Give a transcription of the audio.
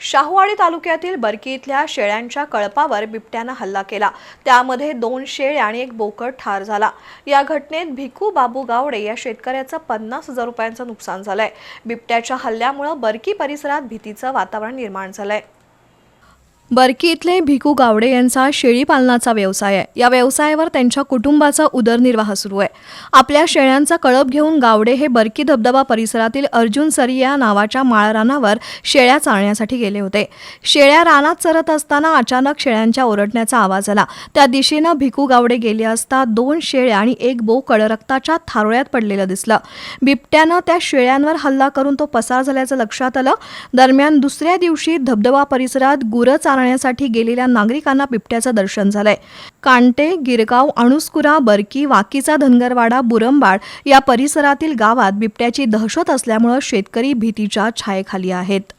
शाहूवाडी तालुक्यातील बरकी इथल्या शेळ्यांच्या कळपावर बिबट्यानं हल्ला केला. त्यामध्ये दोन शेळ्या आणि एक बोकड ठार झाला. या घटनेत भिकू बाबू गावडे या शेतकऱ्याचं पन्नास हजार रुपयांचं नुकसान झालंय. बिबट्याच्या हल्ल्यामुळं बरकी परिसरात भीतीचं वातावरण निर्माण झालंय. बरकी इथले भिकू गावडे यांचा शेळी पालनाचा व्यवसाय आहे. या व्यवसायावर त्यांच्या कुटुंबाचा उदरनिर्वाह सुरू आहे. आपल्या शेळ्यांचा कळप घेऊन गावडे हे बरकी धबधबा परिसरातील अर्जुन सरी या नावाच्या माळरानावर शेळ्या चालण्यासाठी गेले होते. शेळ्या रानात चरत असताना अचानक शेळ्यांच्या ओरडण्याचा आवाज आला. त्या दिशेनं भिकू गावडे गेले असता दोन शेळ्या आणि एक बो कळरक्ताच्या थारोळ्यात पडलेलं दिसलं. बिबट्यानं त्या शेळ्यांवर हल्ला करून तो पसार झाल्याचं लक्षात आलं. दरम्यान दुसऱ्या दिवशी धबधबा परिसरात गुरं पाहण्यासाठी गेलेल्या नागरिकांना बिबट्याचं दर्शन झालंय. कांटे गिरगाव अणुस्कुरा बरकी वाकीचा धनगरवाडा बुरंबाड या परिसरातील गावात बिबट्याची दहशत असल्यामुळं शेतकरी भीतीच्या छायेखाली आहेत.